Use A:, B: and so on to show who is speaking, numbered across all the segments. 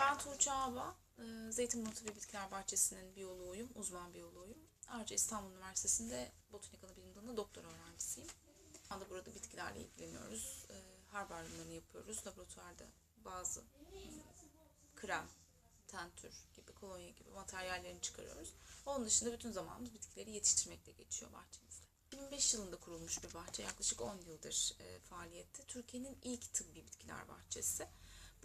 A: Ben Tuğçe Aba, e, Zeytinburnu ve Bitkiler Bahçesi'nin biyoloğuyum, uzman biyoloğuyum. Ayrıca İstanbul Üniversitesi'nde botanik anabilim dalında doktor öğrencisiyim. Şu anda burada bitkilerle ilgileniyoruz. E, Herbaryumlarını yapıyoruz. Laboratuvarda bazı krem, tentür gibi, kolonya gibi materyallerini çıkarıyoruz. Onun dışında bütün zamanımız bitkileri yetiştirmekle geçiyor bahçemizde. 2005 yılında kurulmuş bir bahçe. Yaklaşık 10 yıldır e, faaliyette. Türkiye'nin ilk tıbbi bitkiler bahçesi.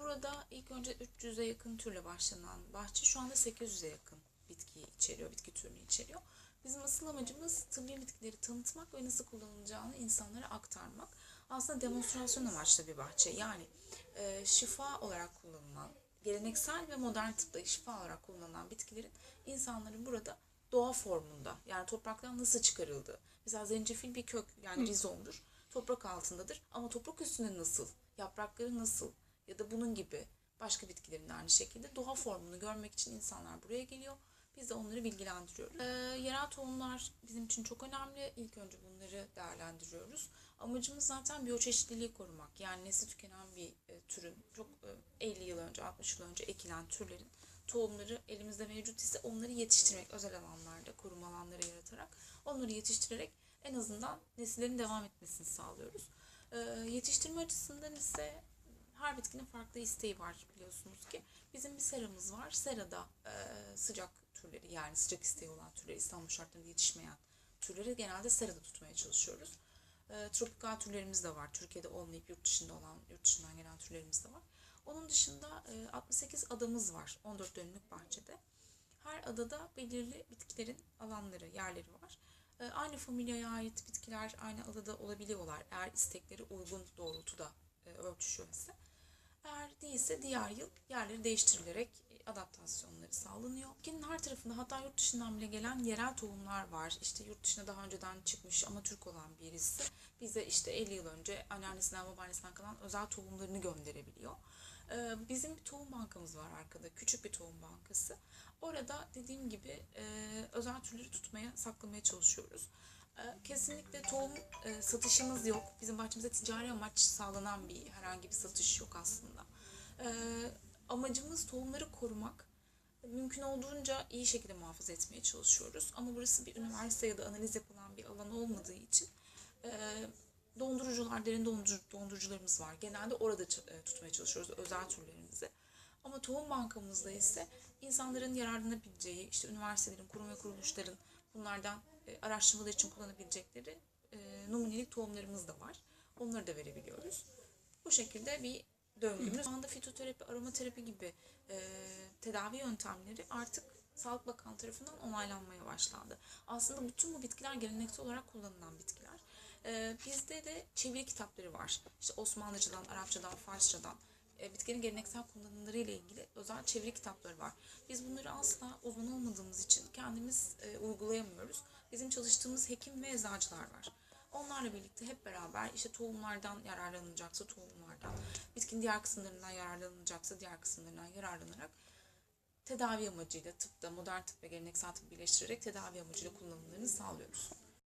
A: Burada ilk önce 300'e yakın türle başlanan bahçe şu anda 800'e yakın bitki içeriyor, bitki türünü içeriyor. Bizim asıl amacımız tıbbi bitkileri tanıtmak ve nasıl kullanılacağını insanlara aktarmak. Aslında demonstrasyon amaçlı bir bahçe. Yani e, şifa olarak kullanılan, geleneksel ve modern tıpta şifa olarak kullanılan bitkilerin insanların burada doğa formunda yani topraktan nasıl çıkarıldığı. Mesela zencefil bir kök yani rizomdur. Toprak altındadır ama toprak üstünde nasıl, yaprakları nasıl ya da bunun gibi başka bitkilerin de aynı şekilde doğa formunu görmek için insanlar buraya geliyor. Biz de onları bilgilendiriyoruz. Ee, yerel tohumlar bizim için çok önemli. İlk önce bunları değerlendiriyoruz. Amacımız zaten biyoçeşitliliği korumak. Yani nesli tükenen bir e, türün çok e, 50 yıl önce, 60 yıl önce ekilen türlerin tohumları elimizde mevcut ise onları yetiştirmek özel alanlarda, koruma alanları yaratarak onları yetiştirerek en azından nesillerin devam etmesini sağlıyoruz. Ee, yetiştirme açısından ise her bitkinin farklı isteği var biliyorsunuz ki. Bizim bir seramız var. Serada e, sıcak türleri yani sıcak isteği olan türleri İstanbul şartlarında yetişmeyen türleri genelde serada tutmaya çalışıyoruz. E, tropikal türlerimiz de var. Türkiye'de olmayıp yurt dışında olan, yurt dışından gelen türlerimiz de var. Onun dışında e, 68 adamız var 14 dönümlük bahçede. Her adada belirli bitkilerin alanları, yerleri var. E, aynı familyaya ait bitkiler aynı adada olabiliyorlar eğer istekleri uygun doğrultuda e, örtüşüyorsa. Eğer değilse diğer yıl yerleri değiştirilerek e, adaptasyonları sağlanıyor. Ülkenin her tarafında hatta yurt dışından bile gelen yerel tohumlar var. İşte yurt dışına daha önceden çıkmış ama Türk olan birisi bize işte 50 yıl önce anneannesinden babaannesinden kalan özel tohumlarını gönderebiliyor. Ee, Bizim bir tohum bankamız var arkada. Küçük bir tohum bankası. Orada dediğim gibi e, özel türleri tutmaya, saklamaya çalışıyoruz. Ee, Kesinlikle tohum e, satışımız yok. Bizim bahçemizde ticari amaç sağlanan bir herhangi bir satış yok aslında. Ee, Amacımız tohumları korumak. Mümkün olduğunca iyi şekilde muhafaza etmeye çalışıyoruz. Ama burası bir üniversite ya da analiz yapılan bir alan olmadığı için e, dondurucular, derin dondurucu, dondurucularımız var. Genelde orada e, tutmaya çalışıyoruz özel türlerimizi. Ama tohum bankamızda ise insanların yararlanabileceği, işte üniversitelerin, kurum ve kuruluşların bunlardan e, araştırmalar için kullanabilecekleri e, numunelik tohumlarımız da var. Onları da verebiliyoruz. Bu şekilde bir döngümüz. Şu anda fitoterapi, aromaterapi gibi e, tedavi yöntemleri artık Sağlık Bakanlığı tarafından onaylanmaya başlandı. Aslında bütün bu bitkiler geleneksel olarak kullanılan bitkiler. E, bizde de çeviri kitapları var. İşte Osmanlıcadan, Arapçadan, Farsçadan e, bitkinin geleneksel kullanımları ile ilgili özel çeviri kitapları var. Biz bunları asla uzman olmadığımız için kendimiz e, uygulayamıyoruz. Bizim çalıştığımız hekim ve eczacılar var. Onlarla birlikte hep beraber işte tohumlardan yararlanılacaksa tohumlardan, bitkinin diğer kısımlarından yararlanılacaksa diğer kısımlarından yararlanarak tedavi amacıyla tıpta, modern tıp ve geleneksel tıbbı birleştirerek tedavi amacıyla kullanımlarını sağlıyoruz.